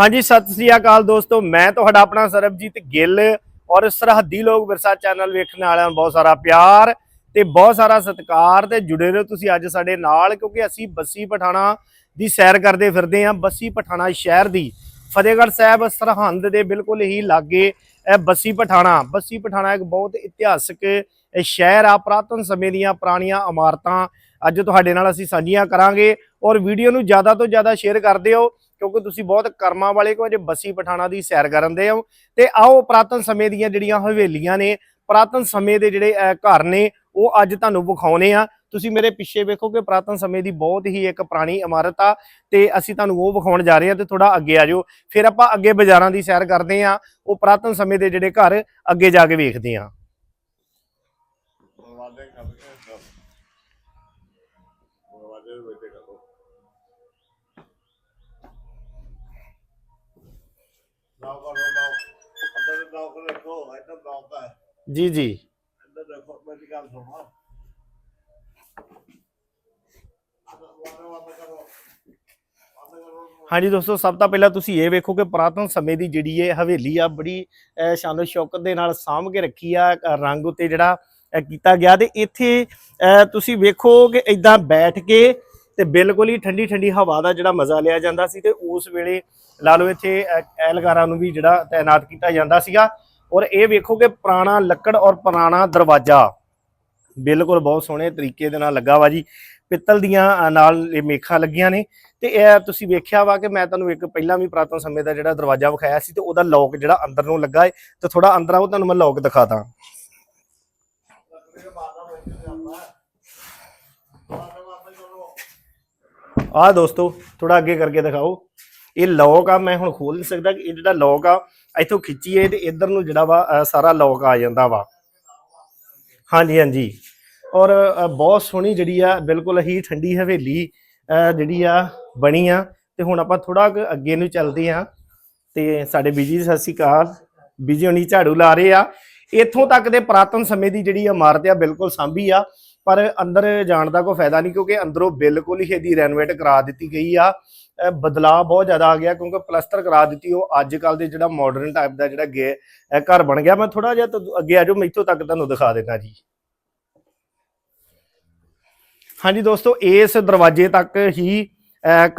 ਹਾਂਜੀ, ਸਤਿ ਸ੍ਰੀ ਅਕਾਲ ਦੋਸਤੋ। ਮੈਂ ਤੁਹਾਡਾ ਆਪਣਾ ਸਰਬਜੀਤ ਗਿੱਲ ਔਰ ਸਰਹੱਦੀ ਲੋਕ ਵਿਰਸਾ ਚੈਨਲ ਵੇਖਣ ਵਾਲਿਆਂ ਨੂੰ ਬਹੁਤ ਸਾਰਾ ਪਿਆਰ ਤੇ ਬਹੁਤ ਸਾਰਾ ਸਤਿਕਾਰ ਤੇ ਜੁੜੇ ਰਹੋ ਤੁਸੀਂ ਅੱਜ ਸਾਡੇ ਨਾਲ, ਕਿਉਂਕਿ ਅਸੀਂ ਬੱਸੀ ਪਠਾਣਾ ਦੀ ਸੈਰ ਕਰਦੇ ਫਿਰਦੇ ਹਾਂ। ਬੱਸੀ ਪਠਾਣਾ ਸ਼ਹਿਰ ਦੀ ਫਤਿਹਗੜ੍ਹ ਸਾਹਿਬ ਸਰਹੰਦ ਦੇ ਬਿਲਕੁਲ ਹੀ ਲਾਗੇ ਇਹ ਬੱਸੀ ਪਠਾਣਾ। ਬੱਸੀ ਪਠਾਣਾ ਇੱਕ ਬਹੁਤ ਇਤਿਹਾਸਕ ਸ਼ਹਿਰ ਆ। ਪ੍ਰਾਤਨ ਸਮੇਂ ਦੀਆਂ ਪੁਰਾਣੀਆਂ ਇਮਾਰਤਾਂ ਅੱਜ ਤੁਹਾਡੇ ਨਾਲ ਅਸੀਂ ਸਾਂਝੀਆਂ ਕਰਾਂਗੇ ਔਰ ਵੀਡੀਓ ਨੂੰ ਜ਼ਿਆਦਾ ਤੋਂ ਜ਼ਿਆਦਾ ਸ਼ੇਅਰ ਕਰਦੇ ਹੋ ਕਿਉਂਕਿ ਤੁਸੀਂ ਬਹੁਤ ਕਰਮਾਂ ਵਾਲੇ ਕੋ ਜੇ ਬੱਸੀ ਪਠਾਣਾ ਦੀ ਸੈਰ ਕਰਨ ਦੇ ਹੋ? ਤੇ ਆਓ ਪ੍ਰਾਤਨ ਸਮੇਂ ਦੀਆਂ ਜਿਹੜੀਆਂ ਹਵੇਲੀਆਂ ਨੇ, ਪ੍ਰਾਤਨ ਸਮੇਂ ਦੇ ਜਿਹੜੇ ਘਰ ਨੇ, ਉਹ ਅੱਜ ਤੁਹਾਨੂੰ ਵਿਖਾਉਨੇ ਆ। ਤੁਸੀਂ ਮੇਰੇ ਪਿੱਛੇ ਵੇਖੋ ਕਿ ਪ੍ਰਾਤਨ ਸਮੇਂ ਦੀ ਬਹੁਤ ਹੀ ਇੱਕ ਪੁਰਾਣੀ ਇਮਾਰਤ ਆ ਤੇ ਅਸੀਂ ਤੁਹਾਨੂੰ ਉਹ ਵਿਖਾਉਣ ਜਾ ਰਹੇ ਹਾਂ ਤੇ ਥੋੜਾ ਅੱਗੇ ਆ ਜਾਓ। ਫਿਰ ਆਪਾਂ ਅੱਗੇ ਬਾਜ਼ਾਰਾਂ ਦੀ ਸੈਰ ਕਰਦੇ ਆ ਉਹ ਪ੍ਰਾਤਨ ਸਮੇਂ ਦੇ ਜਿਹੜੇ ਘਰ ਅੱਗੇ ਜਾ ਕੇ ਵੇਖਦੇ ਆ ਜੀ ਜੀ। ਇੱਧਰ ਦੇਖੋ ਮੇਰੀ ਗੱਲ ਸੁਣੋ ਹਾਂਜੀ ਦੋਸਤੋ ਸਭ ਤੋਂ ਪਹਿਲਾਂ ਤੁਸੀਂ ਇਹ ਵੇਖੋ ਕਿ ਪੁਰਾਤਨ ਸਮੇਂ ਦੀ ਜਿਹੜੀ ਇਹ ਹਵੇਲੀ ਆ ਬੜੀ ਸ਼ਾਨੋ ਸ਼ੌਕਤ ਦੇ ਨਾਲ ਸਾਂਭ ਕੇ ਰੱਖੀ ਆ ਰੰਗ ਉੱਤੇ ਜਿਹੜਾ ਕੀਤਾ ਗਿਆ ਤੇ ਇੱਥੇ ਤੁਸੀਂ ਵੇਖੋ ਕਿ ਇਦਾਂ ਬੈਠ ਕੇ ਤੇ ਬਿਲਕੁਲ ਹੀ ਠੰਡੀ ਠੰਡੀ ਹਵਾ ਦਾ ਜਿਹੜਾ ਮਜ਼ਾ ਲਿਆ ਜਾਂਦਾ ਸੀ ਤੇ ਉਸ ਵੇਲੇ ਲਾ ਲਓ ਇੱਥੇ ਅਹ, ਐਲਗਾਰਾਂ ਨੂੰ ਵੀ ਜਿਹੜਾ ਤਾਇਨਾਤ ਕੀਤਾ ਜਾਂਦਾ ਸੀਗਾ। ਔਰ ਇਹ ਵੇਖੋ ਕਿ ਪੁਰਾਣਾ ਲੱਕੜ ਔਰ ਪੁਰਾਣਾ ਦਰਵਾਜ਼ਾ ਬਿਲਕੁਲ ਬਹੁਤ ਸੋਹਣੇ ਤਰੀਕੇ ਦੇ ਨਾਲ ਲੱਗਾ ਵਾ ਜੀ। ਪਿੱਤਲ ਦੀਆਂ ਨਾਲ ਇਹ ਮੇਖਾਂ ਲੱਗੀਆਂ ਨੇ। ਤੇ ਇਹ ਤੁਸੀਂ ਵੇਖਿਆ ਵਾ ਕਿ ਮੈਂ ਤੁਹਾਨੂੰ ਇੱਕ ਪਹਿਲਾਂ ਵੀ ਪ੍ਰਾਤਨ ਸਮੇਂ ਦਾ ਜਿਹੜਾ ਦਰਵਾਜ਼ਾ ਵਿਖਾਇਆ ਸੀ ਤੇ ਉਹਦਾ ਲੌਕ ਜਿਹੜਾ ਅੰਦਰ ਨੂੰ ਲੱਗਾ ਹੈ ਤੇ ਥੋੜਾ ਅੰਦਰ ਆਓ, ਤੁਹਾਨੂੰ ਮੈਂ ਲੌਕ ਦਿਖਾਦਾ ਲੱਕੜੀ ਆਹ ਦੋਸਤੋ ਥੋੜਾ ਅੱਗੇ ਕਰਕੇ ਦਿਖਾਓ। ਇਹ ਲੌਕ ਆ, ਮੈਂ ਹੁਣ ਖੋਲ ਨਹੀਂ ਸਕਦਾ ਕਿ ਇਹ ਜਿਹੜਾ ਲੌਕ ਆ ਇੱਥੋਂ ਖਿੱਚੀਏ ਤੇ ਇੱਧਰ ਨੂੰ ਜਿਹੜਾ ਵਾ ਸਾਰਾ ਲੋਕ ਆ ਜਾਂਦਾ ਵਾ। ਹਾਂਜੀ ਹਾਂਜੀ। ਔਰ ਬਹੁਤ ਸੋਹਣੀ ਜਿਹੜੀ ਆ, ਬਿਲਕੁਲ ਹੀ ਠੰਡੀ ਹਵੇਲੀ ਜਿਹੜੀ ਆ, ਬਣੀ ਆ। ਤੇ ਹੁਣ ਆਪਾਂ ਥੋੜਾ ਅੱਗੇ ਨੂੰ ਚੱਲਦੇ ਆ। ਤੇ ਸਾਡੇ ਬੀਜੀ ਸਤਿ ਸ਼੍ਰੀ ਅਕਾਲ। ਬੀਜੀ ਹੁਣੀ ਝਾੜੂ ਲਾ ਰਹੇ ਆ। ਇੱਥੋਂ ਤੱਕ ਦੇ ਪੁਰਾਤਨ ਸਮੇਂ ਦੀ ਜਿਹੜੀ ਇਮਾਰਤ ਆ, ਬਿਲਕੁਲ ਸਾਂਭੀ ਆ। ਪਰ ਅੰਦਰ ਜਾਣ ਦਾ ਕੋਈ ਫਾਇਦਾ ਨਹੀਂ, ਕਿਉਂਕਿ ਅੰਦਰੋਂ ਬਿਲਕੁਲ ਹੀ ਇਹਦੀ ਰੈਨੋਵੇਟ ਕਰਾ ਦਿੱਤੀ ਗਈ ਆ। ਬਦਲਾਅ ਬਹੁਤ ਜ਼ਿਆਦਾ ਆ ਗਿਆ ਕਿਉਂਕਿ ਪਲਸਟਰ ਕਰਾ ਦਿੱਤੀ ਉਹ ਅੱਜ ਕੱਲ ਦੇ ਜਿਹੜਾ ਮਾਡਰਨ ਟਾਈਪ ਦਾ ਜਿਹੜਾ ਗੇ ਘਰ ਬਣ ਗਿਆ। ਮੈਂ ਥੋੜਾ ਜਿਹਾ ਅੱਗੇ ਆ ਜਾਓ ਮੈਂ ਇੱਥੋਂ ਤੱਕ ਤੁਹਾਨੂੰ ਦਿਖਾ ਦੇਣਾ ਜੀ। ਹਾਂਜੀ ਦੋਸਤੋ ਇਸ ਦਰਵਾਜ਼ੇ ਤੱਕ ਹੀ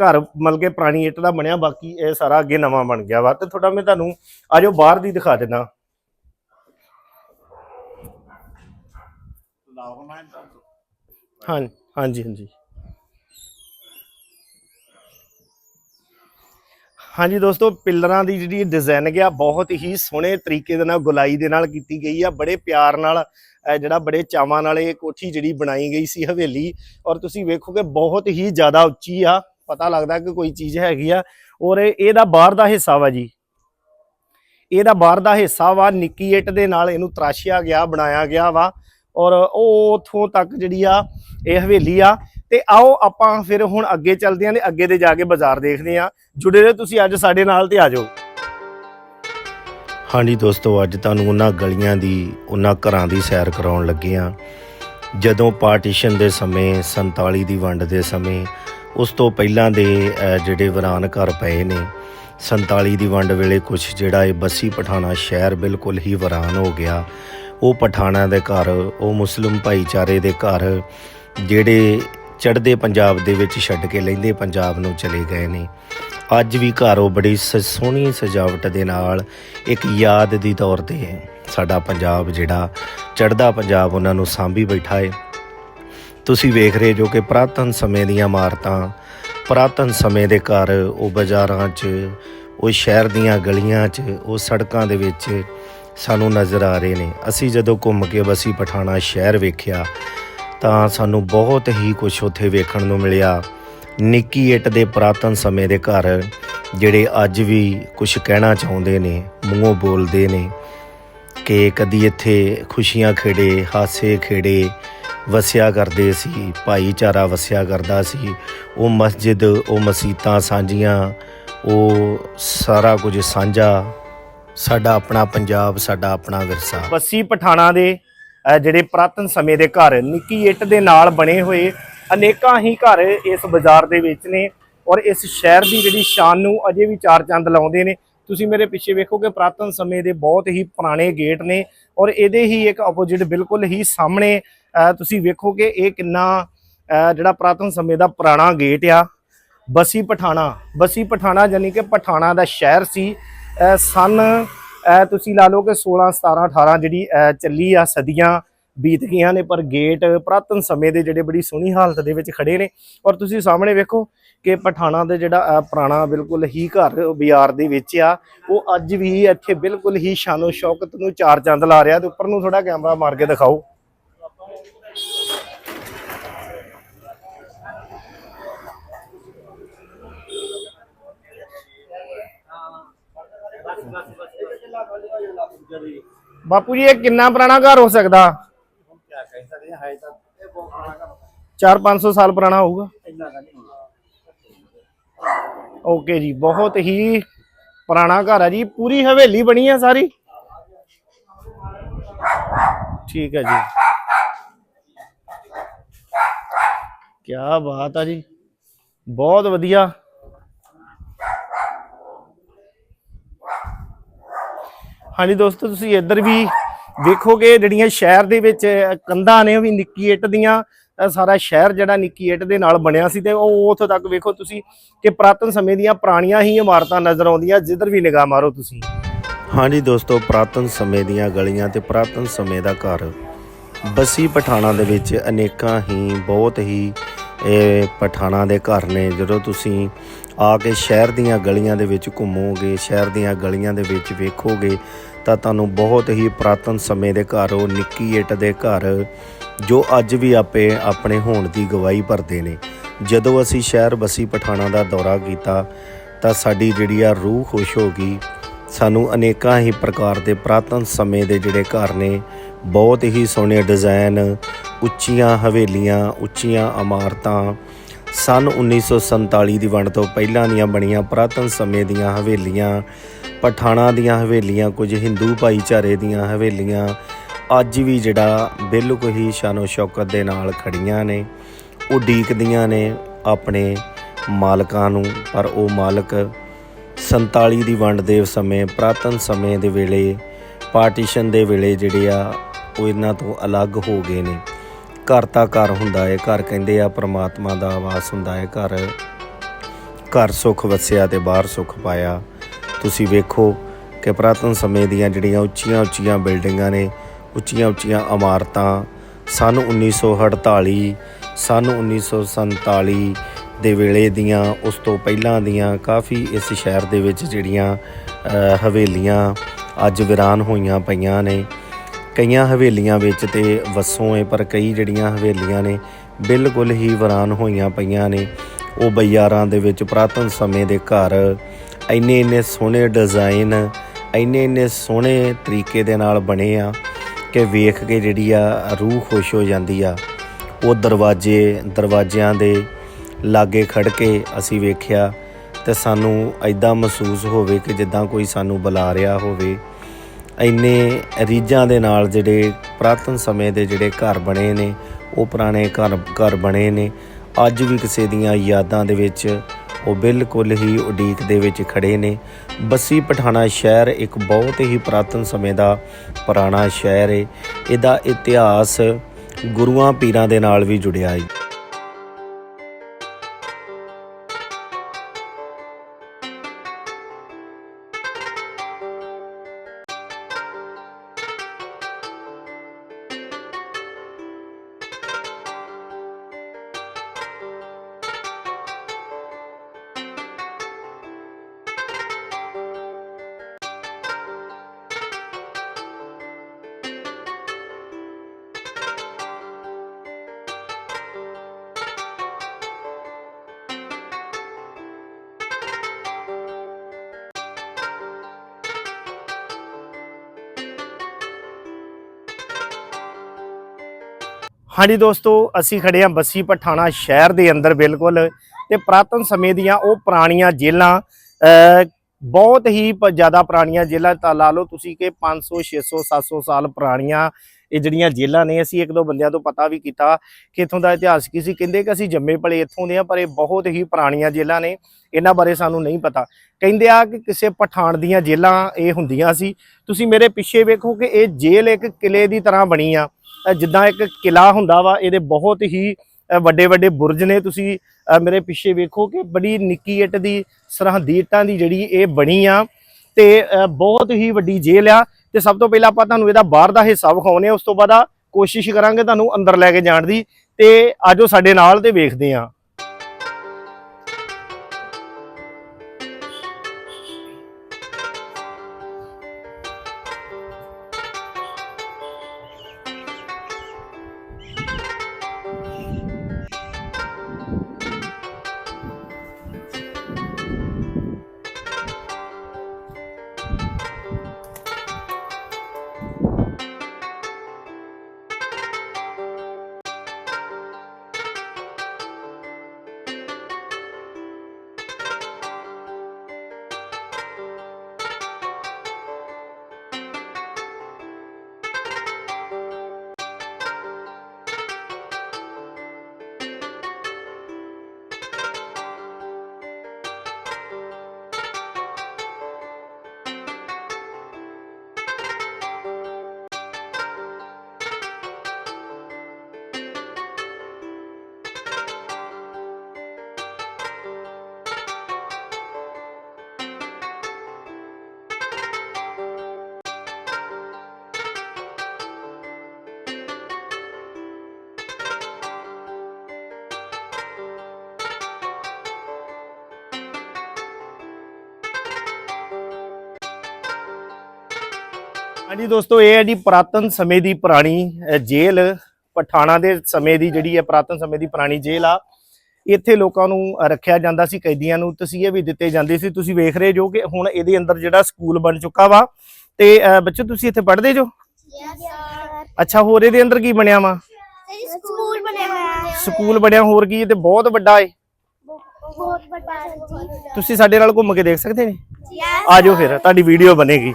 ਘਰ ਮਤਲਬ ਕਿ ਪੁਰਾਣੀ ਇੱਟ ਦਾ ਬਣਿਆ ਬਾਕੀ ਇਹ ਸਾਰਾ ਅੱਗੇ ਨਵਾਂ ਬਣ ਗਿਆ ਵਾ। ਤੇ ਥੋੜਾ ਮੈਂ ਤੁਹਾਨੂੰ ਆ ਜਾਓ ਬਾਹਰ ਦੀ ਦਿਖਾ ਦੇਣਾ ਲਾਓ ਨਾ ਇੱਧਰ ਹਾਂ ਹਾਂਜੀ ਹਾਂਜੀ। ਹਾਂਜੀ ਦੋਸਤੋ, ਪਿੱਲਰਾਂ ਦੀ ਜਿਹੜੀ ਡਿਜ਼ਾਈਨਿੰਗ ਆ ਬਹੁਤ ਹੀ ਸੋਹਣੇ ਤਰੀਕੇ ਦੇ ਨਾਲ, ਗੁਲਾਈ ਦੇ ਨਾਲ ਕੀਤੀ ਗਈ ਆ। ਬੜੇ ਪਿਆਰ ਨਾਲ ਜਿਹੜਾ ਬੜੇ ਚਾਵਾਂ ਨਾਲ ਇਹ ਕੋਠੀ ਜਿਹੜੀ ਬਣਾਈ ਗਈ ਸੀ ਹਵੇਲੀ। ਔਰ ਤੁਸੀਂ ਵੇਖੋਗੇ, ਬਹੁਤ ਹੀ ਜ਼ਿਆਦਾ ਉੱਚੀ ਆ। ਪਤਾ ਲੱਗਦਾ ਕਿ ਕੋਈ ਚੀਜ਼ ਹੈਗੀ ਆ। ਔਰ ਇਹਦਾ ਬਾਹਰ ਦਾ ਹਿੱਸਾ ਵਾ ਜੀ। ਇਹਦਾ ਬਾਹਰ ਦਾ ਹਿੱਸਾ ਵਾ, ਨਿੱਕੀ ਇੱਟ ਦੇ ਨਾਲ ਇਹਨੂੰ ਤਰਾਸ਼ਿਆ ਗਿਆ, ਬਣਾਇਆ ਗਿਆ ਵਾ। ਔਰ ਉਹ ਉਥੋਂ ਤੱਕ ਜਿਹੜੀ ਆ, ਇਹ ਹਵੇਲੀ ਆ। ਤੇ ਆਓ ਆਪਾਂ ਫਿਰ ਹੁਣ ਅੱਗੇ ਚੱਲਦੇ ਆਂ ਤੇ ਅੱਗੇ ਦੇ ਜਾ ਕੇ ਬਾਜ਼ਾਰ ਦੇਖਦੇ ਆਂ। ਜੁੜੇ ਰਹੋ ਤੁਸੀਂ ਅੱਜ ਸਾਡੇ ਨਾਲ ਤੇ ਆ ਜਾਓ। ਹਾਂਜੀ ਦੋਸਤੋ, ਅੱਜ ਤੁਹਾਨੂੰ ਉਹਨਾਂ ਗਲੀਆਂ ਦੀ, ਉਹਨਾਂ ਘਰਾਂ ਦੀ ਸੈਰ ਕਰਾਉਣ ਲੱਗੇ ਆਂ। ਜਦੋਂ ਪਾਰਟੀਸ਼ਨ ਦੇ ਸਮੇਂ 47 ਦੀ ਵੰਡ ਦੇ ਸਮੇਂ, ਉਸ ਤੋਂ ਪਹਿਲਾਂ ਦੇ ਜਿਹੜੇ ਵੀਰਾਨ ਘਰ ਪਏ ਨੇ 47 ਦੀ ਵੰਡ ਵੇਲੇ ਕੁਝ ਜਿਹੜਾ ਇਹ ਬੱਸੀ ਪਠਾਣਾ ਸ਼ਹਿਰ ਬਿਲਕੁਲ ਹੀ ਵੀਰਾਨ ਹੋ ਗਿਆ। ਉਹ ਪਠਾਣਾ ਦੇ ਘਰ, ਉਹ ਮੁਸਲਿਮ ਭਾਈਚਾਰੇ ਦੇ ਘਰ, ਜਿਹੜੇ ਚੜ੍ਹਦੇ ਪੰਜਾਬ ਦੇ ਵਿੱਚ ਛੱਡ ਕੇ ਲਹਿੰਦੇ ਪੰਜਾਬ ਨੂੰ ਚਲੇ ਗਏ ਨੇ। ਅੱਜ ਵੀ ਘਰ ਉਹ ਬੜੀ ਸ- ਸੋਹਣੀ ਸਜਾਵਟ ਦੇ ਨਾਲ ਇੱਕ ਯਾਦ ਦੀ ਤੌਰ ਤੇ ਹੈ। ਸਾਡਾ ਪੰਜਾਬ ਜਿਹੜਾ ਚੜ੍ਹਦਾ ਪੰਜਾਬ ਉਹਨਾਂ ਨੂੰ ਸਾਂਭੀ ਬੈਠਾ ਹੈ ਤੁਸੀਂ ਵੇਖ ਰਹੇ ਜੋ ਕਿ ਪ੍ਰਾਤਨ ਸਮੇਂ ਦੀਆਂ ਇਮਾਰਤਾਂ, ਪ੍ਰਾਤਨ ਸਮੇਂ ਦੇ ਘਰ, ਉਹ ਬਾਜ਼ਾਰਾਂ 'ਚ, ਉਹ ਸ਼ਹਿਰ ਦੀਆਂ ਗਲੀਆਂ 'ਚ, ਉਹ ਸੜਕਾਂ ਦੇ ਵਿੱਚ ਸਾਨੂੰ ਨਜ਼ਰ ਆ ਰਹੇ ਨੇ। ਅਸੀਂ ਜਦੋਂ ਘੁੰਮ ਕੇ ਬਸੀ ਪਠਾਣਾ ਸ਼ਹਿਰ ਵੇਖਿਆ ਤਾਂ ਸਾਨੂੰ ਬਹੁਤ ਹੀ ਕੁਝ ਉੱਥੇ ਵੇਖਣ ਨੂੰ ਮਿਲਿਆ। ਨਿੱਕੀ ਇੱਟ ਦੇ ਪ੍ਰਾਤਨ ਸਮੇਂ ਦੇ ਘਰ, ਜਿਹੜੇ ਅੱਜ ਵੀ ਕੁਝ ਕਹਿਣਾ ਚਾਹੁੰਦੇ ਨੇ, ਮੂੰਹੋਂ ਬੋਲਦੇ ਨੇ ਕਿ ਕਦੀ ਇੱਥੇ ਖੁਸ਼ੀਆਂ ਖੇੜੇ, ਹਾਸੇ ਖੇੜੇ ਵਸਿਆ ਕਰਦੇ ਸੀ, ਭਾਈਚਾਰਾ ਵਸਿਆ ਕਰਦਾ ਸੀ। ਉਹ ਮਸਜਿਦ, ਉਹ ਮਸੀਤਾਂ ਸਾਂਝੀਆਂ, ਉਹ ਸਾਰਾ ਕੁਝ ਸਾਂਝਾ, ਸਾਡਾ ਆਪਣਾ ਪੰਜਾਬ, ਸਾਡਾ ਆਪਣਾ ਵਿਰਸਾ। ਬੱਸੀ ਪਠਾਣਾ ਦੇ ਜਿਹੜੇ ਪ੍ਰਾਤਨ ਸਮੇਂ ਦੇ ਘਰ ਨਿੱਕੀ ਇੱਟ ਦੇ ਨਾਲ ਬਣੇ ਹੋਏ ਅਨੇਕਾਂ ਹੀ ਘਰ ਇਸ ਬਾਜ਼ਾਰ ਦੇ ਵਿੱਚ ਨੇ ਔਰ ਇਸ ਸ਼ਹਿਰ ਦੀ ਜਿਹੜੀ ਸ਼ਾਨ ਨੂੰ ਅਜੇ ਵੀ ਚਾਰ ਚੰਦ ਲਾਉਂਦੇ ਨੇ। ਤੁਸੀਂ ਮੇਰੇ ਪਿੱਛੇ ਵੇਖੋਗੇ ਪ੍ਰਾਤਨ ਸਮੇਂ ਦੇ ਬਹੁਤ ਹੀ ਪੁਰਾਣੇ ਗੇਟ ਨੇ ਔਰ ਇਹਦੇ ਹੀ ਇੱਕ ਆਪੋਜ਼ਿਟ ਬਿਲਕੁਲ ਹੀ ਸਾਹਮਣੇ, ਅਹ ਤੁਸੀਂ ਵੇਖੋਗੇ ਇਹ ਕਿੰਨਾ ਜਿਹੜਾ ਪ੍ਰਾਤਨ ਸਮੇਂ ਦਾ ਪੁਰਾਣਾ ਗੇਟ ਆ। ਬਸੀ ਪਠਾਣਾ ਬਸੀ ਪਠਾਣਾ ਯਾਨੀ ਕਿ ਪਠਾਣਾ ਦਾ ਸ਼ਹਿਰ ਸੀ, ਅਹ ਸਨ ਅਹ ਤੁਸੀਂ ਲਾ ਲਓ ਕਿ 16 17 18 ਜਿਹੜੀ, ਅਹ ਚੱਲੀ ਆ, ਸਦੀਆਂ ਬੀਤ ਗਈਆਂ ਨੇ, ਪਰ ਗੇਟ ਪ੍ਰਾਤਨ ਸਮੇਂ ਦੇ ਜਿਹੜੇ ਬੜੀ ਸੋਹਣੀ ਹਾਲਤ ਦੇ ਵਿੱਚ ਖੜੇ ਨੇ। ਔਰ ਤੁਸੀਂ ਸਾਹਮਣੇ ਵੇਖੋ ਕਿ ਪਠਾਣਾ ਦੇ ਜਿਹੜਾ ਪੁਰਾਣਾ ਬਿਲਕੁਲ ਹੀ ਘਰ ਬਾਜ਼ਾਰ ਦੇ ਵਿੱਚ ਆ, ਉਹ ਅੱਜ ਵੀ ਇੱਥੇ ਬਿਲਕੁਲ ਹੀ ਸ਼ਾਨੋ ਸ਼ੌਕਤ ਨੂੰ ਚਾਰ ਚੰਦ ਲਾ ਰਿਹਾ ਤੇ ਉੱਪਰ ਨੂੰ ਥੋੜਾ ਕੈਮਰਾ ਮਾਰ ਕੇ ਦਿਖਾਓ। ਬਾਪੂ ਜੀ, ਇਹ ਕਿੰਨਾ ਪੁਰਾਣਾ ਘਰ ਹੋ ਸਕਦਾ? ਹੁਣ ਕਿਆ ਕਹਿ ਸਕਦੇ ਹਾਂ ਹਾਏ ਤਾਂ ਇਹ ਬਹੁਤ ਪੁਰਾਣਾ ਘਰ ਹੈ। ਸਾਲ ਪੁਰਾਣਾ ਓਕੇ ਜੀ, ਬਹੁਤ ਹੀ ਪੁਰਾਣਾ ਘਰ ਹੈ ਜੀ। ਪੂਰੀ ਹਵੇਲੀ ਬਣੀ ਹੈ ਸਾਰੀ। ਠੀਕ ਹੈ ਜੀ। ਕੀ ਬਾਤ ਆ ਜੀ। ਬਹੁਤ ਵਧੀਆ। ਹਾਂਜੀ ਦੋਸਤੋ, ਤੁਸੀਂ ਇੱਧਰ ਵੀ ਵੇਖੋਗੇ ਜਿਹੜੀਆਂ ਸ਼ਹਿਰ ਦੇ ਵਿੱਚ ਕੰਧਾਂ ਨੇ ਉਹ ਵੀ ਨਿੱਕੀ ਇੱਟ ਦੀਆਂ ਸਾਰਾ ਸ਼ਹਿਰ ਜਿਹੜਾ ਨਿੱਕੀ ਇੱਟ ਦੇ ਨਾਲ ਬਣਿਆ ਸੀ ਤੇ ਉਹ ਉੱਥੋਂ ਤੱਕ ਵੇਖੋ ਤੁਸੀਂ ਕਿ ਪ੍ਰਾਤਨ ਸਮੇਂ ਦੀਆਂ ਪੁਰਾਣੀਆਂ ਹੀ ਇਮਾਰਤਾਂ ਨਜ਼ਰ ਆਉਂਦੀਆਂ, ਜਿੱਧਰ ਵੀ ਨਿਗਾਹ ਮਾਰੋ ਤੁਸੀਂ। ਹਾਂਜੀ ਦੋਸਤੋ, ਪ੍ਰਾਤਨ ਸਮੇਂ ਦੀਆਂ ਗਲੀਆਂ ਤੇ ਪ੍ਰਾਤਨ ਸਮੇਂ ਦਾ ਘਰ। ਬਸੀ ਪਠਾਣਾ ਦੇ ਵਿੱਚ ਅਨੇਕਾਂ ਹੀ, ਬਹੁਤ ਹੀ ਇਹ ਪਠਾਣਾ ਦੇ ਘਰ ਨੇ, ਜਦੋਂ ਤੁਸੀਂ ਆ ਕੇ ਸ਼ਹਿਰ ਦੀਆਂ ਗਲੀਆਂ ਦੇ ਵਿੱਚ ਘੁੰਮੋਗੇ, ਸ਼ਹਿਰ ਦੀਆਂ ਗਲੀਆਂ ਦੇ ਵਿੱਚ ਵੇਖੋਗੇ, ਤਾਂ ਤੁਹਾਨੂੰ ਬਹੁਤ ਹੀ ਪ੍ਰਾਤਨ ਸਮੇਂ ਦੇ ਘਰ, ਉਹ ਨਿੱਕੀ ਇੱਟ ਦੇ ਘਰ, ਜੋ ਅੱਜ ਵੀ ਆਪੇ ਆਪਣੇ ਹੋਣ ਦੀ ਗਵਾਹੀ ਭਰਦੇ ਨੇ। ਜਦੋਂ ਅਸੀਂ ਸ਼ਹਿਰ ਬਸੀ ਪਠਾਣਾ ਦਾ ਦੌਰਾ ਕੀਤਾ, ਤਾਂ ਸਾਡੀ ਜਿਹੜੀ ਆ ਰੂਹ ਖੁਸ਼ ਹੋ ਗਈ। ਸਾਨੂੰ ਅਨੇਕਾਂ ਹੀ ਪ੍ਰਕਾਰ ਦੇ ਪ੍ਰਾਤਨ ਸਮੇਂ ਦੇ ਜਿਹੜੇ ਘਰ ਨੇ, ਬਹੁਤ ਹੀ ਸੋਹਣੇ ਡਿਜ਼ਾਈਨ ਉੱਚੀਆਂ ਹਵੇਲੀਆਂ, ਉੱਚੀਆਂ ਇਮਾਰਤਾਂ ਸਨ 1947 ਦੀ ਵੰਡ ਤੋਂ ਪਹਿਲਾਂ ਦੀਆਂ ਬਣੀਆਂ ਪ੍ਰਾਤਨ ਸਮੇਂ ਦੀਆਂ ਹਵੇਲੀਆਂ, ਪਠਾਣਾ ਦੀਆਂ ਹਵੇਲੀਆਂ, ਕੁਝ ਹਿੰਦੂ ਭਾਈਚਾਰੇ ਦੀਆਂ ਹਵੇਲੀਆਂ, ਅੱਜ ਵੀ ਜਿਹੜਾ ਬਿਲਕੁਲ ਹੀ ਸ਼ਾਨੋ ਸ਼ੌਕਤ ਦੇ ਨਾਲ ਖੜੀਆਂ ਨੇ, ਉਹ ਡੀਕਦੀਆਂ ਨੇ ਆਪਣੇ ਮਾਲਕਾਂ ਨੂੰ, ਪਰ ਉਹ ਮਾਲਕ 47 ਦੀ ਵੰਡ ਦੇ ਸਮੇਂ, ਪ੍ਰਾਤਨ ਸਮੇਂ ਦੇ ਵੇਲੇ, ਪਾਰਟੀਸ਼ਨ ਦੇ ਵੇਲੇ ਜਿਹੜੇ ਆ, ਉਹ ਇਹਨਾਂ ਤੋਂ ਅਲੱਗ ਹੋ ਗਏ ਨੇ। ਘਰ ਤਾਂ ਘਰ ਹੁੰਦਾ ਹੈ ਘਰ ਕਹਿੰਦੇ ਆ ਪ੍ਰਮਾਤਮਾ ਦਾ ਆਵਾਸ ਹੁੰਦਾ ਹੈ ਘਰ ਘਰ ਸੁਖ ਵਸਿਆ ਤੇ ਬਾਹਰ ਸੁਖ ਪਾਇਆ। ਤੁਸੀਂ ਵੇਖੋ ਕਿ ਪ੍ਰਾਤਨ ਸਮੇਂ ਦੀਆਂ ਜਿਹੜੀਆਂ ਉੱਚੀਆਂ ਉੱਚੀਆਂ ਬਿਲਡਿੰਗਾਂ ਨੇ, ਉੱਚੀਆਂ ਉੱਚੀਆਂ ਇਮਾਰਤਾਂ, ਸਨ 1948 ਸਨ 1947 ਦੇ ਵੇਲੇ ਦੀਆਂ, ਉਸ ਤੋਂ ਪਹਿਲਾਂ ਦੀਆਂ ਕਾਫੀ ਇਸ ਸ਼ਹਿਰ ਦੇ ਵਿੱਚ ਜਿਹੜੀਆਂ ਹਵੇਲੀਆਂ ਅੱਜ ਵੀਰਾਨ ਹੋਈਆਂ ਪਈਆਂ ਨੇ। ਕਈਆਂ ਹਵੇਲੀਆਂ ਵਿੱਚ ਤੇ ਵਸੋਂ ਏ, ਪਰ ਕਈ ਜਿਹੜੀਆਂ ਹਵੇਲੀਆਂ ਨੇ ਬਿਲਕੁਲ ਹੀ ਵਰਾਨ ਹੋਈਆਂ ਪਈਆਂ ਨੇ। ਉਹ ਬਈਆਰਾਂ ਦੇ ਵਿੱਚ ਪ੍ਰਾਤਨ ਸਮੇਂ ਦੇ ਘਰ। ਇੰਨੇ ਇੰਨੇ ਸੋਹਣੇ ਡਿਜ਼ਾਈਨ ਇੰਨੇ ਇੰਨੇ ਸੋਹਣੇ ਤਰੀਕੇ ਦੇ ਨਾਲ ਬਣੇ ਆ ਕਿ ਵੇਖ ਕੇ ਜਿਹੜੀ ਆ ਰੂਹ ਖੁਸ਼ ਹੋ ਜਾਂਦੀ ਆ। ਉਹ ਦਰਵਾਜ਼ੇ, ਦਰਵਾਜ਼ਿਆਂ ਦੇ ਲਾਗੇ ਖੜ ਕੇ ਅਸੀਂ ਵੇਖਿਆ ਤੇ ਸਾਨੂੰ ਐਦਾਂ ਮਹਿਸੂਸ ਹੋਵੇ ਕਿ ਜਿੱਦਾਂ ਕੋਈ ਸਾਨੂੰ ਬੁਲਾ ਰਿਹਾ ਹੋਵੇ। ਇੰਨੇ ਰੀਝਾਂ ਦੇ ਨਾਲ ਜਿਹੜੇ ਪ੍ਰਾਤਨ ਸਮੇਂ ਦੇ ਜਿਹੜੇ ਘਰ ਬਣੇ ਨੇ, ਉਹ ਪੁਰਾਣੇ ਘਰ ਘਰ ਬਣੇ ਨੇ, ਅੱਜ ਵੀ ਕਿਸੇ ਦੀਆਂ ਯਾਦਾਂ ਦੇ ਵਿੱਚ ਉਹ ਬਿਲਕੁਲ ਹੀ ਉਡੀਕ ਦੇ ਵਿੱਚ ਖੜੇ ਨੇ। ਬੱਸੀ ਪਠਾਣਾ ਸ਼ਹਿਰ ਇੱਕ ਬਹੁਤ ਹੀ ਪ੍ਰਾਤਨ ਸਮੇਂ ਦਾ ਪੁਰਾਣਾ ਸ਼ਹਿਰ ਹੈ ਇਹਦਾ ਇਤਿਹਾਸ ਗੁਰੂਆਂ ਪੀਰਾਂ ਦੇ ਨਾਲ ਵੀ ਜੁੜਿਆ ਹੈ ਹਾਂਜੀ ਦੋਸਤੋ, ਅਸੀਂ ਖੜੇ ਹਾਂ ਬੱਸੀ ਪਠਾਣਾ ਸ਼ਹਿਰ ਦੇ ਅੰਦਰ ਬਿਲਕੁਲ ਤੇ ਪ੍ਰਾਤਨ ਸਮੇਂ ਦੀਆਂ ਉਹ ਪੁਰਾਣੀਆਂ ਜੇਲ੍ਹਾਂ ਬਹੁਤ ਹੀ ਪ- ਜ਼ਿਆਦਾ ਪੁਰਾਣੀਆਂ ਜੇਲ੍ਹਾਂ ਤਾਂ ਲਾ ਲਓ ਤੁਸੀਂ ਕਿ 500 600 700 ਸਾਲ ਪੁਰਾਣੀਆਂ ਇਹ ਜਿਹੜੀਆਂ ਜੇਲ੍ਹਾਂ ਨੇ, ਅਸੀਂ ਇੱਕ ਦੋ ਬੰਦਿਆਂ ਤੋਂ ਪਤਾ ਵੀ ਕੀਤਾ ਕਿ ਇੱਥੋਂ ਦਾ ਇਤਿਹਾਸ ਕੀ ਸੀ। ਕਹਿੰਦੇ ਕਿ ਅਸੀਂ ਜੰਮੇ ਪਲੇ ਇੱਥੋਂ ਦੇ ਆ ਪਰ ਇਹ ਬਹੁਤ ਹੀ ਪੁਰਾਣੀਆਂ ਜੇਲ੍ਹਾਂ ਨੇ, ਇਹਨਾਂ ਬਾਰੇ ਸਾਨੂੰ ਨਹੀਂ ਪਤਾ। ਕਹਿੰਦੇ ਆ ਕਿ ਕਿਸੇ ਪਠਾਨ ਦੀਆਂ ਜੇਲ੍ਹਾਂ ਇਹ ਹੁੰਦੀਆਂ ਸੀ। ਤੁਸੀਂ ਮੇਰੇ ਪਿੱਛੇ ਵੇਖੋ ਕਿ ਇਹ ਜੇਲ੍ਹ ਇੱਕ ਕਿਲੇ ਦੀ ਤਰ੍ਹਾਂ ਬਣੀ ਆ। ਜਿੱਦਾਂ ਇੱਕ ਕਿਲਾ ਹੁੰਦਾ ਵਾ, ਇਹਦੇ ਬਹੁਤ ਹੀ ਵੱਡੇ ਵੱਡੇ ਬੁਰਜ ਨੇ। ਤੁਸੀਂ ਮੇਰੇ ਪਿੱਛੇ ਵੇਖੋ ਕਿ ਬੜੀ ਨਿੱਕੀ ਇੱਟ ਦੀ ਸਰਹੱਦੀ ਇੱਟਾਂ ਦੀ ਜਿਹੜੀ ਇਹ ਬਣੀ ਆ। ਤੇ ਬਹੁਤ ਹੀ ਵੱਡੀ ਜੇਲ੍ਹ ਆ। ਤੇ ਸਭ ਤੋਂ ਪਹਿਲਾਂ ਆਪਾਂ ਤੁਹਾਨੂੰ ਇਹਦਾ ਬਾਹਰ ਦਾ ਹਿੱਸਾ ਵਿਖਾਉਨੇ ਆ ਉਸ ਤੋਂ ਬਾਅਦ ਕੋਸ਼ਿਸ਼ ਕਰਾਂਗੇ ਤੁਹਾਨੂੰ ਅੰਦਰ ਲੈ ਕੇ ਜਾਣ ਦੀ। ਤੇ ਆਜੋ ਸਾਡੇ ਨਾਲ ਤੇ ਵੇਖਦੇ ਆ ਹਾਂਜੀ ਦੋਸਤੋ ਇਹ ਹੈ ਜੀ ਪੁਰਾਤਨ ਸਮੇਂ ਦੀ ਪੁਰਾਣੀ ਜੇਲ੍ਹ। ਪਠਾਣਾ ਦੇ ਸਮੇਂ ਦੀ ਜਿਹੜੀ ਹੈ ਪੁਰਾਤਨ ਸਮੇਂ ਦੀ ਪੁਰਾਣੀ ਜੇਲ੍ਹ ਆ। ਇੱਥੇ ਲੋਕਾਂ ਨੂੰ ਰੱਖਿਆ ਜਾਂਦਾ ਸੀ ਕੈਦੀਆਂ ਨੂੰ। ਤਸੀਹੇ ਵੀ ਦਿੱਤੇ ਜਾਂਦੇ ਸੀ ਤੁਸੀਂ ਵੇਖ ਰਹੇ ਜੋ ਕਿ ਹੁਣ ਇਹਦੇ ਅੰਦਰ ਜਿਹੜਾ ਸਕੂਲ ਬਣ ਚੁੱਕਾ ਵਾ। ਤੇ ਬੱਚੋ ਤੁਸੀਂ ਇੱਥੇ ਪੜ੍ਹਦੇ ਜੋ? ਅੱਛਾ ਹੋਰ ਇਹਦੇ ਅੰਦਰ ਕੀ ਬਣਿਆ ਵਾ? ਸਕੂਲ ਬਣਿਆ ਹੋਇਆ ਸਕੂਲ ਬਣਿਆ ਹੋਰ ਕੀ? ਤੇ ਬਹੁਤ ਵੱਡਾ ਏ। ਬਹੁਤ ਵੱਡਾ ਤੁਸੀਂ ਸਾਡੇ ਨਾਲ ਘੁੰਮ ਕੇ ਦੇਖ ਸਕਦੇ ਨੇ? ਆਜੋ ਫਿਰ ਤੁਹਾਡੀ ਵੀਡੀਓ ਬਣੇਗੀ।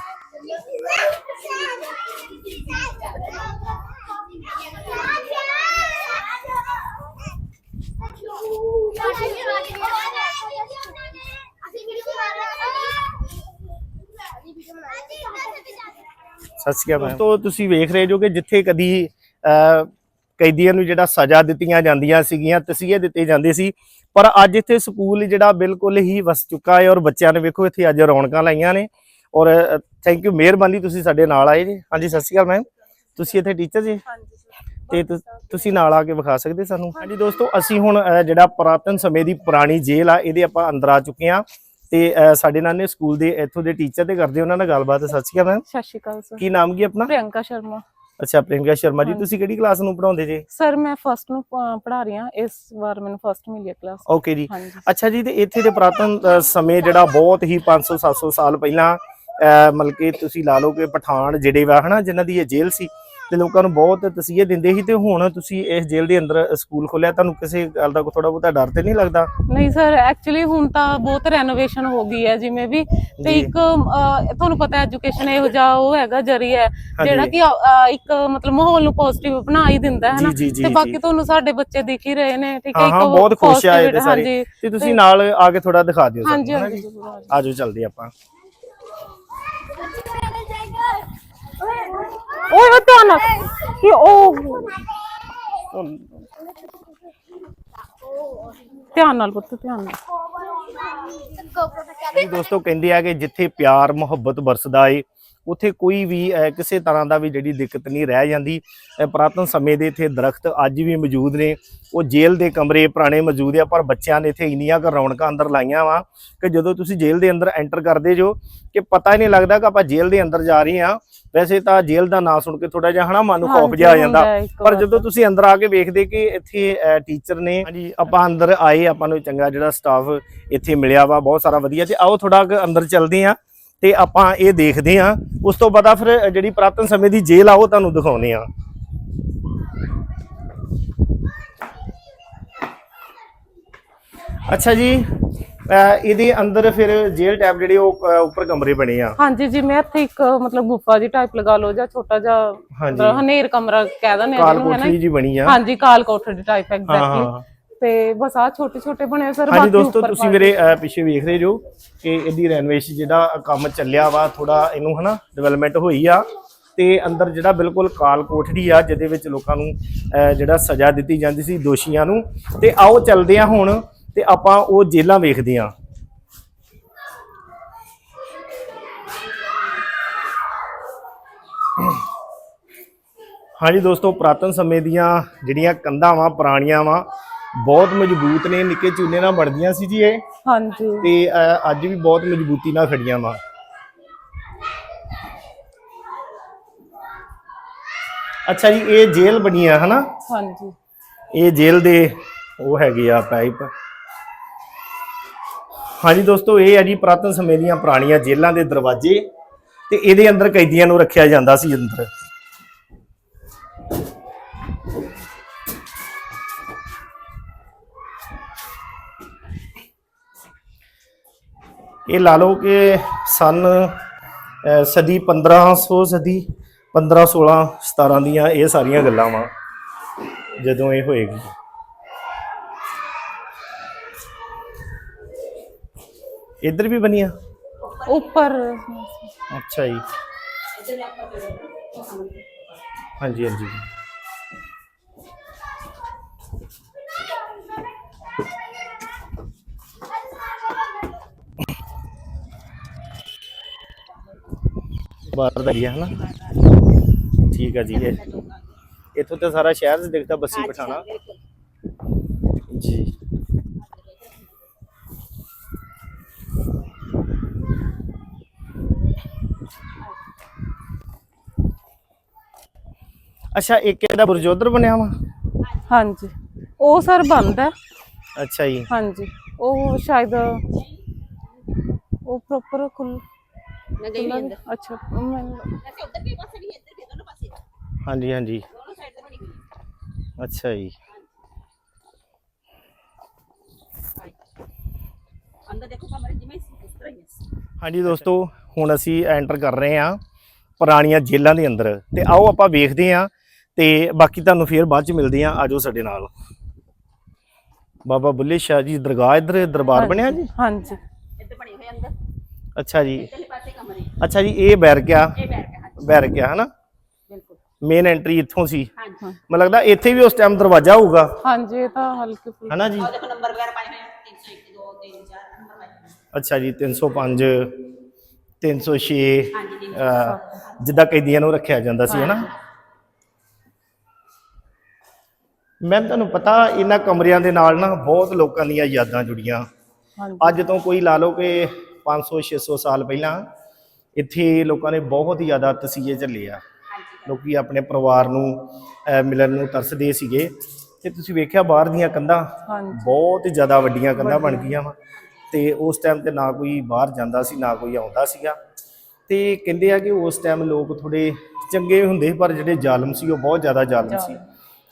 ਸਤਿ ਸ਼੍ਰੀ ਅਕਾਲ ਦੋਸਤੋ ਤੁਸੀਂ ਵੇਖ ਰਹੇ ਜੋ ਕਿ ਜਿੱਥੇ ਕਦੀ ਕੈਦੀਆਂ ਨੂੰ ਜਿਹੜਾ ਸਜ਼ਾ ਦਿੱਤੀਆਂ ਜਾਂਦੀਆਂ ਸੀਗੀਆਂ ਤਸੀਹੇ ਦਿੱਤੇ ਜਾਂਦੇ ਸੀ। ਪਰ ਅੱਜ ਇੱਥੇ ਸਕੂਲ ਜਿਹੜਾ ਬਿਲਕੁਲ ਹੀ ਵਸ ਚੁੱਕਾ ਹੈ ਔਰ ਬੱਚਿਆਂ ਨੇ ਵੇਖੋ ਇੱਥੇ ਅੱਜ ਰੌਣਕਾਂ ਲਾਈਆਂ ਨੇ। ਔਰ ਥੈਂਕ ਯੂ ਮਿਹਰਬਾਨੀ ਤੁਸੀਂ ਸਾਡੇ ਨਾਲ ਆਏ ਜੀ। ਹਾਂਜੀ ਸਤਿ ਸ਼੍ਰੀ ਅਕਾਲ ਮੈਮ ਤੁਸੀਂ ਇੱਥੇ ਟੀਚਰ ਜੀ? ਤੇ ਤੁਸੀਂ ਨਾਲ ਆ ਕੇ ਵਿਖਾ ਸਕਦੇ ਸਾਨੂੰ? ਹਾਂਜੀ ਦੋਸਤੋ ਅਸੀਂ ਹੁਣ ਜਿਹੜਾ ਪੁਰਾਤਨ ਸਮੇਂ ਦੀ ਪੁਰਾਣੀ ਜੇਲ੍ਹ ਆ ਇਹਦੇ ਆਪਾਂ ਅੰਦਰ ਆ ਚੁੱਕੇ ਆ ਤੇ ਸਾਡੇ ਨਾਲ ਨੇ ਸਕੂਲ ਦੇ ਇੱਥੋਂ ਦੇ ਟੀਚਰ ਤੇ ਕਰਦੇ ਉਹਨਾਂ ਨਾਲ ਗੱਲਬਾਤ। ਸਤਿ ਸ਼੍ਰੀ ਅਕਾਲ ਮੈਮ ਸਤਿ ਸ਼੍ਰੀ ਅਕਾਲ ਸਰ ਕੀ ਨਾਮ ਕੀ ਆਪਣਾ? ਪ੍ਰਿਯੰਕਾ ਸ਼ਰਮਾ। ਅੱਛਾ ਪ੍ਰਿੰਕਾ ਸ਼ਰਮਾ ਜੀ। ਤੁਸੀਂ ਕਿਹੜੀ ਕਲਾਸ ਨੂੰ ਪੜਾਉਂਦੇ ਜੀ? ਸਰ ਮੈਂ ਫਸਟ ਨੂੰ ਪੜ੍ਹਾ ਰਹੀ ਹਾਂ। ਇਸ ਵਾਰ ਮੈਨੂੰ ਫਸਟ ਮਿਲੀ ਹੈ ਕਲਾਸ ਓਕੇ ਜੀ। ਅੱਛਾ ਜੀ ਤੇ ਇੱਥੇ ਦੇ ਪੁਰਾਤਨ ਸਮੇਂ ਜਿਹੜਾ ਬਹੁਤ ਹੀ 500 700 ਸਾਲ ਪਹਿਲਾਂ ਮਤਲਬ ਕਿ ਤੁਸੀਂ ਲਾ ਲਓ ਕਿ ਪਠਾਨ ਜਿਹੜੇ ਵਾ ਹਨਾ ਜਿਨ੍ਹਾਂ ਦੀ ਇਹ ਜੇਲ੍ਹ ਸੀ ਤੇ ਲੋਕਾਂ ਨੂੰ ਬਹੁਤ ਤਸੀਹੇ ਦਿੰਦੇ ਸੀ ਤੇ ਹੁਣ ਤੁਸੀਂ ਇਸ ਜੇਲ੍ਹ ਦੇ ਅੰਦਰ ਸਕੂਲ ਖੋਲਿਆ ਤੁਹਾਨੂੰ ਕਿਸੇ ਗੱਲ ਦਾ ਥੋੜਾ ਬਹੁਤਾ ਡਰ ਤੇ ਨਹੀਂ ਲੱਗਦਾ ਨਹੀਂ ਸਰ ਐਕਚੁਅਲੀ ਹੁਣ ਤਾਂ ਬਹੁਤ ਰੈਨੋਵੇਸ਼ਨ ਹੋ ਗਈ ਹੈ ਜਿਵੇਂ ਵੀ ਤੇ। ਇੱਕ ਤੁਹਾਨੂੰ ਪਤਾ ਐਜੂਕੇਸ਼ਨ ਇਹੋ ਜਿਹਾ ਉਹ ਹੈਗਾ ਜਰੀਆ ਹੈ। ਜਿਹੜਾ ਕਿ ਇੱਕ ਮਤਲਬ ਮਾਹੌਲ ਨੂੰ ਪੋਜ਼ਿਟਿਵ ਬਣਾ ਹੀ ਦਿੰਦਾ ਹੈ ਨਾ ਤੇ। ਬਾਕੀ ਤੁਹਾਨੂੰ ਸਾਡੇ ਬੱਚੇ ਦਿਖ ਹੀ ਰਹੇ ਨੇ ਠੀਕ ਹੈ ਹਾਂ ਇੱਕ ਹਾਂ ਬਹੁਤ ਖੁਸ਼ ਆ ਇਹ ਤੇ ਸਾਰੇ ਤੇ ਤੁਸੀਂ ਨਾਲ ਆ ਕੇ ਥੋੜਾ ਦਿਖਾ ਦਿਓ ਹਾਂਜੀ ਹਾਂਜੀ। ਆਜੋ ਚੱਲਦੇ ਆਪਾਂ ਓਏ ਓਏ ਧਿਆਨ ਨਾਲ। ਕਿ ਉਹ ਧਿਆਨ ਨਾਲ ਪੁੱਤ, ਧਿਆਨ ਨਾਲ। ਦੋਸਤੋ, ਕਹਿੰਦੇ ਆ ਕਿ ਜਿੱਥੇ ਪਿਆਰ ਮੁਹੱਬਤ ਵਰਸਦਾ ਏ ਉੱਥੇ ਕੋਈ ਵੀ ਕਿਸੇ ਤਰ੍ਹਾਂ ਦਾ ਵੀ ਜਿਹੜੀ ਦਿੱਕਤ ਨਹੀਂ ਰਹਿ ਜਾਂਦੀ। ਪੁਰਾਤਨ ਸਮੇਂ ਦੇ ਇੱਥੇ ਦਰਖਤ ਅੱਜ ਵੀ ਮੌਜੂਦ ਨੇ। ਉਹ ਜੇਲ੍ਹ ਦੇ ਕਮਰੇ ਪੁਰਾਣੇ ਮੌਜੂਦ ਆ ਪਰ ਬੱਚਿਆਂ ਨੇ ਇੱਥੇ ਇੰਨੀਆਂ ਕੁ ਰੌਣਕਾਂ ਅੰਦਰ ਲਾਈਆਂ ਵਾ ਕਿ ਜਦੋਂ ਤੁਸੀਂ ਜੇਲ੍ਹ ਦੇ ਅੰਦਰ ਐਂਟਰ ਕਰਦੇ ਜੋ ਕਿ ਪਤਾ ਹੀ ਨਹੀਂ ਲੱਗਦਾ ਕਿ ਆਪਾਂ ਜੇਲ੍ਹ ਦੇ ਅੰਦਰ ਜਾ ਰਹੇ ਆ ਵੈਸੇ ਤਾਂ ਜੇਲ੍ਹ ਦਾ ਨਾਂ ਸੁਣ ਕੇ ਥੋੜਾ ਜਿਹਾ ਹਨਾ ਮਨ ਨੂੰ ਖੌਫ ਜਿਹਾ ਆ ਜਾਂਦਾ। ਹੈ ਪਰ ਜਦੋਂ ਤੁਸੀਂ ਅੰਦਰ ਆ ਕੇ ਵੇਖਦੇ ਕਿ ਇੱਥੇ ਟੀਚਰ ਨੇ ਹਾਂਜੀ। ਆਪਾਂ ਅੰਦਰ ਆਏ ਆਪਾਂ ਨੂੰ ਚੰਗਾ ਜਿਹੜਾ ਸਟਾਫ ਇੱਥੇ ਮਿਲਿਆ ਵਾ ਬਹੁਤ ਸਾਰਾ ਵਧੀਆ। ਤੇ ਆਓ ਥੋੜਾ ਅੰਦਰ ਚੱਲਦੇ ਆ ਤੇ ਆਪਾਂ ਇਹ ਦੇਖਦੇ ਆ ਉਸ ਤੋਂ ਬਾਅਦ ਫਿਰ ਜਿਹੜੀ ਪੁਰਾਤਨ ਸਮੇਂ ਦੀ ਜੇਲ੍ਹ ਆ ਉਹ ਤੁਹਾਨੂੰ ਦਿਖਾਉਨੇ ਆ ਅੱਛਾ ਜੀ ਇਹਦੇ ਅੰਦਰ ਫਿਰ ਜੇਲ੍ਹ ਟੈਪ ਜਿਹੜੇ ਉਹ ਉੱਪਰ ਕਮਰੇ ਬਣੇ ਆ। ਹਾਂਜੀ ਜਿਵੇਂ ਇੱਥੇ ਇੱਕ ਮਤਲਬ ਗੁਫਾ ਜੀ ਟਾਈਪ ਲਗਾ ਲਓ ਜਾਂ ਛੋਟਾ ਜਿਹਾ ਹਨੇਰ ਕਮਰਾ ਕਹਿ ਆ ਕਾਲ ਕੋਠੜੀ ਜੀ ਬਣੀ ਆ। ਹਾਂਜੀ ਕਾਲ ਕੋਠੜੀ ਟਾਈਪ ਐਗਜ਼ੈਕਟਲੀ ਤੇ ਬਸ ਆ ਛੋਟੇ ਛੋਟੇ ਬਣੇ ਸਰ ਹਾਂਜੀ ਦੋਸਤੋ ਤੁਸੀਂ ਮੇਰੇ ਪਿੱਛੇ ਵੇਖ ਰਹੇ ਜੋ ਕਿ ਇਹਦੀ ਰੈਨੋਵੇਸ਼ਨ ਜਿਹੜਾ ਕੰਮ ਚੱਲਿਆ ਵਾ ਥੋੜਾ ਇਹਨੂੰ ਹਨਾ ਡਿਵੈਲਪਮੈਂਟ ਹੋਈ ਆ ਤੇ ਅੰਦਰ ਜਿਹੜਾ ਬਿਲਕੁਲ ਕਾਲ ਕੋਠੜੀ ਆ ਜਿਹਦੇ ਵਿੱਚ ਲੋਕਾਂ ਨੂੰ ਜਿਹੜਾ ਸਜ਼ਾ ਦਿੱਤੀ ਜਾਂਦੀ ਸੀ ਦੋਸ਼ੀਆਂ ਨੂੰ। ਤੇ ਆਓ ਚੱਲਦੇ ਆ ਹੁਣ ਤੇ ਆਪਾਂ ਉਹ ਜੇਲਾਂ ਵੇਖਦੇ ਆ। ਹਾਂਜੀ ਦੋਸਤੋ ਪ੍ਰਾਤਨ ਸਮੇਂ ਦੀਆਂ ਜਿਹੜੀਆਂ ਕੰਧਾਂ ਵਾ ਪੁਰਾਣੀਆਂ ਵਾ ਬਹੁਤ ਮਜ਼ਬੂਤ ਨੇ ਨਿੱਕੇ ਚੂਨੇ ਨਾਲ ਬਣਦੀਆਂ ਸੀ ਜੀ ਇਹ। ਹਾਂਜੀ। ਤੇ ਅੱਜ ਵੀ ਬਹੁਤ ਮਜ਼ਬੂਤੀ ਨਾਲ ਖੜੀਆਂ ਵਾ। ਅੱਛਾ ਜੀ ਇਹ ਜੇਲ੍ਹ ਬਣੀ ਆ ਹਨਾ? ਹਾਂਜੀ। ਇਹ ਜੇਲ੍ਹ ਦੇ ਉਹ ਹੈਗੇ ਆ ਪਾਈਪ। ਹਾਂਜੀ ਦੋਸਤੋ ਇਹ ਆ ਜੀ ਪ੍ਰਾਤਨ ਸਮੇਂ ਦੀਆਂ ਪੁਰਾਣੀਆਂ ਜੇਲ੍ਹਾਂ ਦੇ ਦਰਵਾਜ਼ੇ। ਤੇ ਇਹਦੇ ਅੰਦਰ ਕੈਦੀਆਂ ਨੂੰ ਰੱਖਿਆ ਜਾਂਦਾ ਸੀ ਅੰਦਰ। ਇਹ ਲਾ ਲਓ ਕਿ ਸਨ ਸਦੀ 1500 ਸਦੀ 15 16 17 ਦੀਆਂ ਇਹ ਸਾਰੀਆਂ ਗੱਲਾਂ ਵਾ ਜਦੋਂ ਇਹ ਹੋਏਗੀ। ਇੱਧਰ ਵੀ ਬਣੀਆਂ? ਉੱਪਰ। ਅੱਛਾ ਜੀ। ਹਾਂਜੀ ਹਾਂਜੀ। ਬਾਹਰ ਦਾ ਏਰੀਆ ਹੈ ਨਾ ਠੀਕ ਆ ਜੀ ਇਹ। ਇੱਥੋਂ ਤੇ ਸਾਰਾ ਸ਼ਹਿਰ ਦਿਖਦਾ ਬੱਸੀ ਪਠਾਣਾ। ਜੀ। ਅੱਛਾ ਇੱਕ ਇਹਦਾ ਬੁਰਜੋਦਰ ਬਣਿਆ ਵਾ? ਹਾਂਜੀ। ਉਹ ਸਰ ਬੰਦ ਹੈ। ਅੱਛਾ ਜੀ। ਹਾਂਜੀ। ਉਹ ਸ਼ਾਇਦ ਉਹ ਪ੍ਰੋਪਰ ਖੁੱਲ ਵੀ- ਹਾਂਜੀ ਹਾਂਜੀ। ਅੱਛਾ ਜੀ। ਹਾਂਜੀ। ਦੋਸਤੋ ਹੁਣ ਅਸੀਂ ਐਂਟਰ ਕਰ ਰਹੇ ਹਾਂ ਪੁਰਾਣੀਆਂ ਜੇਲ੍ਹਾਂ ਦੇ ਅੰਦਰ। ਤੇ ਆਓ ਆਪਾਂ ਵੇਖਦੇ ਹਾਂ ਤੇ ਬਾਕੀ ਤੁਹਾਨੂੰ ਫੇਰ ਬਾਅਦ ਚ ਮਿਲਦੇ ਹਾਂ। ਆਜੋ ਸਾਡੇ ਨਾਲ। ਬਾਬਾ ਬੁੱਲੇ ਸ਼ਾਹ ਜੀ ਦਰਗਾਹ ਇੱਧਰ ਦਰਬਾਰ ਬਣਿਆ ਜੀ? ਹਾਂਜੀ। ਅੱਛਾ ਜੀ। ਅੱਛਾ ਜੀ ਇਹ ਬੈਰਕ ਆ ਬੈਰਕ ਆ ਹਨਾ? ਮੇਨ ਐਂਟਰੀ ਇੱਥੋਂ ਸੀ। ਮੈਨੂੰ ਲੱਗਦਾ ਇੱਥੇ ਵੀ ਉਸ ਟਾਈਮ ਦਰਵਾਜ਼ਾ ਹੋਊਗਾ। ਹਾਂਜੀ ਇਹ ਤਾਂ ਹਲਕੇ ਫੁਲਕੇ। ਹਨਾ ਜੀ? ਅੱਛਾ ਜੀ 305 306 ਅਹ, ਜਿੱਦਾਂ ਕੈਦੀਆਂ ਨੂੰ ਰੱਖਿਆ ਜਾਂਦਾ ਸੀ ਹਨਾ? ਮੈਂ ਤੁਹਾਨੂੰ ਪਤਾ ਇਹਨਾਂ ਕਮਰਿਆਂ ਦੇ ਨਾਲ ਨਾ ਬਹੁਤ ਲੋਕਾਂ ਦੀਆਂ ਯਾਦਾਂ ਜੁੜੀਆਂ। ਹਾਂਜੀ। ਅੱਜ ਤੋਂ ਕੋਈ ਲਾ ਲਓ ਕਿ 500 600 ਸਾਲ ਪਹਿਲਾਂ ਇੱਥੇ ਲੋਕਾਂ ਨੇ ਬਹੁਤ ਹੀ ਜ਼ਿਆਦਾ ਤਸੀਹੇ ਝੱਲੇ ਆ। ਲੋਕੀ ਆਪਣੇ ਪਰਿਵਾਰ ਨੂੰ ਅਹ, ਮਿਲਣ ਨੂੰ ਤਰਸਦੇ ਸੀਗੇ ਤੇ ਤੁਸੀਂ ਵੇਖਿਆ ਬਾਹਰ ਦੀਆਂ ਕੰਧਾਂ ਹਾਂਜੀ। ਬਹੁਤ ਹੀ ਜ਼ਿਆਦਾ ਵੱਡੀਆਂ ਕੰਧਾਂ ਬਣ ਗਈਆਂ ਵਾ ਤੇ ਉਸ ਟਾਈਮ ਤੇ ਨਾ ਕੋਈ ਬਾਹਰ ਜਾਂਦਾ ਸੀ ਨਾ ਕੋਈ ਆਉਂਦਾ ਸੀਗਾ ਤੇ ਕਹਿੰਦੇ ਆ ਕਿ ਉਸ ਟਾਈਮ ਲੋਕ ਥੋੜੇ ਚੰਗੇ ਹੁੰਦੇ ਸੀ, ਪਰ ਜਿਹੜੇ ਜ਼ਾਲਮ ਸੀ ਉਹ ਬਹੁਤ ਜ਼ਿਆਦਾ ਜ਼ਾਲਮ ਸੀ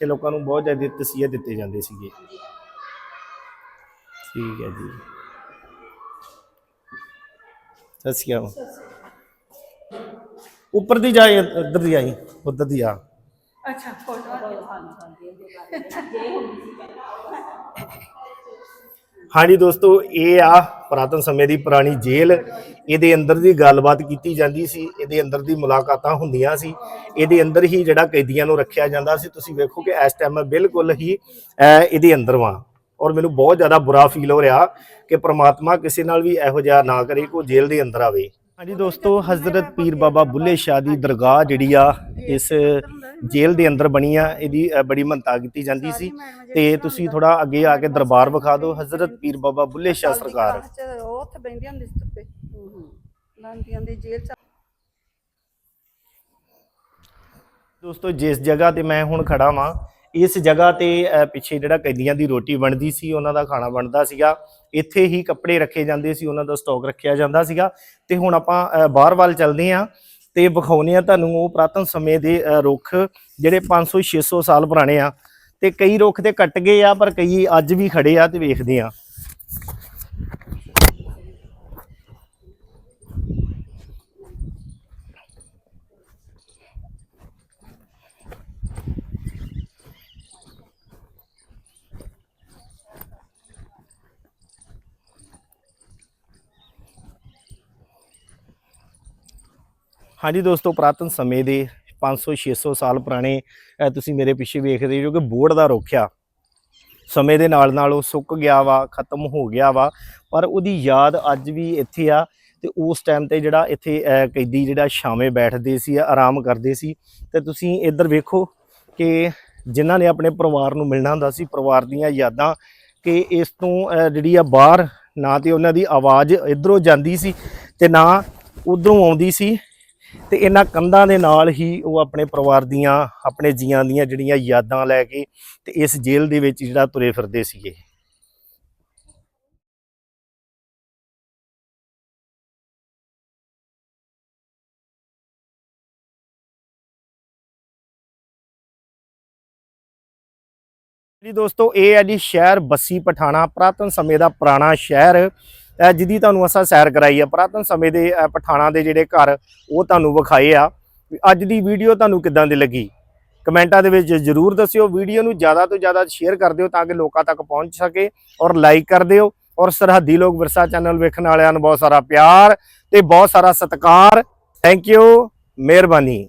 ਤੇ ਲੋਕਾਂ ਨੂੰ ਬਹੁਤ ਜ਼ਿਆਦਾ ਤਸੀਹੇ ਦਿੱਤੇ ਜਾਂਦੇ ਸੀਗੇ। ਠੀਕ ਹੈ ਜੀ। ਸਤਿ ਸ਼੍ਰੀ ਅਕਾਲ। ਉੱਪਰ ਦੀ ਜਾਏ ਉੱਧਰ ਦੀ ਆਈ ਉੱਧਰ ਦੀ ਆ। ਹਾਂਜੀ ਦੋਸਤੋ ਇਹ ਆ ਪੁਰਾਤਨ ਸਮੇਂ ਦੀ ਪੁਰਾਣੀ ਜੇਲ੍ਹ। ਇਹਦੇ ਅੰਦਰ ਦੀ ਗੱਲਬਾਤ ਕੀਤੀ ਜਾਂਦੀ ਸੀ ਇਹਦੇ ਅੰਦਰ ਦੀ ਮੁਲਾਕਾਤਾਂ ਹੁੰਦੀਆਂ ਸੀ। ਇਹਦੇ ਅੰਦਰ ਹੀ ਜਿਹੜਾ ਕੈਦੀਆਂ ਨੂੰ ਰੱਖਿਆ ਜਾਂਦਾ ਸੀ। ਤੁਸੀਂ ਵੇਖੋ ਕਿ ਇਸ ਟਾਈਮ ਬਿਲਕੁਲ ਹੀ ਇਹਦੇ ਅੰਦਰ ਵਾਂ। ਔਰ ਮੈਨੂੰ ਬਹੁਤ ਜ਼ਿਆਦਾ ਬੁਰਾ ਫੀਲ ਹੋ ਰਿਹਾ ਕਿ ਪ੍ਰਮਾਤਮਾ ਕਿਸੇ ਨਾਲ ਵੀ ਇਹੋ ਜਿਹਾ ਨਾ ਕਰੇ ਕਿ ਜੇਲ੍ਹ ਦੇ ਅੰਦਰ ਆਵੇ। ਹਾਂਜੀ ਦੋਸਤੋ ਹਜ਼ਰਤ ਪੀਰ ਬਾਬਾ ਬੁੱਲੇ ਸ਼ਾਹ ਦੀ ਦਰਗਾਹ ਜਿਹੜੀ ਆ ਇਸ ਜੇਲ੍ਹ ਦੇ ਅੰਦਰ ਬਣੀ ਆ ਇਹਦੀ ਬੜੀ ਮੰਤਾ ਕੀਤੀ ਜਾਂਦੀ ਸੀ। ਤੇ ਤੁਸੀਂ ਥੋੜਾ ਅੱਗੇ ਆ ਕੇ ਦਰਬਾਰ ਵਿਖਾ ਦਿਓ ਹਜ਼ਰਤ ਪੀਰ ਬਾਬਾ ਬੁੱਲੇ ਸ਼ਾਹ ਸਰਕਾਰ। ਚ ਉਹ ਉੱਥੇ ਬੈਂਦੀਆਂ ਹੁੰਦੀ ਸੀ ਧੁੱਪੇ। ਲਾਂਦੀਆਂ ਦੀ ਜੇਲ੍ਹ ਚ। ਦੋਸਤੋ ਜਿਸ ਜਗ੍ਹਾ ਤੇ ਮੈਂ ਹੁਣ ਖੜਾ ਵਾਂ ਇਸ ਜਗ੍ਹਾ ਤੇ ਪਿੱਛੇ ਜਿਹੜਾ ਕੈਦੀਆਂ ਦੀ ਰੋਟੀ ਬਣਦੀ ਸੀ, ਉਹਨਾਂ ਦਾ ਖਾਣਾ ਬਣਦਾ ਸੀਗਾ। ਇੱਥੇ ਹੀ ਕੱਪੜੇ ਰੱਖੇ ਜਾਂਦੇ ਸੀ, ਉਹਨਾਂ ਦਾ ਸਟਾਕ ਰੱਖਿਆ ਜਾਂਦਾ ਸੀਗਾ। ਤੇ ਹੁਣ ਆਪਾਂ ਬਾਹਰ ਵੱਲ ਚੱਲਦੇ ਹਾਂ ਤੇ ਵਿਖਾਉਨੇ ਆ ਤੁਹਾਨੂੰ ਉਹ ਪ੍ਰਾਤਨ ਸਮੇਂ ਦੇ ਰੁੱਖ, ਜਿਹੜੇ 500 600 ਸਾਲ ਪੁਰਾਣੇ ਆ। ਤੇ ਕਈ ਰੁੱਖ ਤੇ ਕੱਟ ਗਏ ਆ, ਪਰ ਕਈ ਅੱਜ ਵੀ ਖੜੇ ਆ ਤੇ ਵੇਖਦੇ ਆ ਹਾਂਜੀ ਦੋਸਤੋ, ਪੁਰਾਤਨ ਸਮੇਂ ਦੇ 500 600 ਸਾਲ ਪੁਰਾਣੇ ਤੁਸੀਂ ਮੇਰੇ ਪਿੱਛੇ ਵੇਖ ਰਹੇ ਹੋ ਕਿ ਬੋਰਡ ਦਾ ਰੁੱਖ ਆ। ਸਮੇਂ ਦੇ ਨਾਲ ਨਾਲ ਉਹ ਸੁੱਕ ਗਿਆ ਵਾ, ਖਤਮ ਹੋ ਗਿਆ ਵਾ, ਪਰ ਉਹਦੀ ਯਾਦ ਅੱਜ ਵੀ ਇੱਥੇ ਆ ਤੇ ਉਸ ਟਾਈਮ ਤੇ ਜਿਹੜਾ ਇੱਥੇ ਕੈਦੀ ਜਿਹੜਾ ਸ਼ਾਮੇ ਬੈਠਦੇ ਸੀ, ਆਰਾਮ ਕਰਦੇ ਸੀ, ਤੇ ਤੁਸੀਂ ਇੱਧਰ ਵੇਖੋ ਕਿ ਜਿਨ੍ਹਾਂ ਨੇ ਆਪਣੇ ਪਰਿਵਾਰ ਨੂੰ ਮਿਲਣਾ ਹੁੰਦਾ ਸੀ, ਪਰਿਵਾਰ ਦੀਆਂ ਯਾਦਾਂ ਕਿ ਇਸ ਤੋਂ ਜਿਹੜੀ ਆ ਬਾਹਰ ਨਾ ਤੇ ਉਹਨਾਂ ਦੀ ਆਵਾਜ਼ ਇਧਰੋਂ ਜਾਂਦੀ ਸੀ ਤੇ ਨਾ ਉਧਰੋਂ ਆਉਂਦੀ ਸੀ। ਤੇ ਇਹਨਾਂ ਕੰਧਾਂ ਦੇ ਨਾਲ ਹੀ ਉਹ ਆਪਣੇ ਪਰਿਵਾਰ ਦੀਆਂ, ਆਪਣੇ ਜੀਆਂ ਦੀਆਂ ਜਿਹੜੀਆਂ ਯਾਦਾਂ ਲੈ ਕੇ ਤੇ ਇਸ ਜੇਲ੍ਹ ਦੇ ਵਿੱਚ ਜਿਹੜਾ ਤੁਰੇ ਫਿਰਦੇ ਸੀਗੇ। ਜੀ ਦੋਸਤੋ, ਇਹ ਹੈ ਜੀ ਸ਼ਹਿਰ ਬੱਸੀ ਪਠਾਣਾ। ਪੁਰਾਤਨ ਸਮੇਂ ਦਾ ਪੁਰਾਣਾ ਸ਼ਹਿਰ ਜਿਹਦੀ ਤੁਹਾਨੂੰ ਅਸਾਂ ਸੈਰ ਕਰਾਈ ਆ, ਪੁਰਾਤਨ ਸਮੇਂ ਦੇ ਪਠਾਣਾ ਦੇ ਜਿਹੜੇ ਘਰ, ਉਹ ਤੁਹਾਨੂੰ ਵਿਖਾਏ ਆ। ਵੀ ਅੱਜ ਦੀ ਵੀਡੀਓ ਤੁਹਾਨੂੰ ਕਿੱਦਾਂ ਦੀ ਲੱਗੀ? ਕਮੈਂਟਾਂ ਦੇ ਵਿੱਚ ਜਰੂਰ ਦੱਸਿਓ ਵੀਡੀਓ ਨੂੰ ਜ਼ਿਆਦਾ ਤੋਂ ਜ਼ਿਆਦਾ ਸ਼ੇਅਰ ਕਰ ਦਿਓ ਤਾਂ ਕਿ ਲੋਕਾਂ ਤੱਕ ਪਹੁੰਚ ਸਕੇ ਔਰ ਲਾਈਕ ਕਰ ਦਿਓ। ਔਰ ਸਰਹੱਦੀ ਲੋਕ ਵਿਰਸਾ ਚੈਨਲ ਵੇਖਣ ਵਾਲਿਆਂ ਨੂੰ ਬਹੁਤ ਸਾਰਾ ਪਿਆਰ ਤੇ ਬਹੁਤ ਸਾਰਾ ਸਤਿਕਾਰ। ਥੈਂਕ ਯੂ ਮਿਹਰਬਾਨੀ।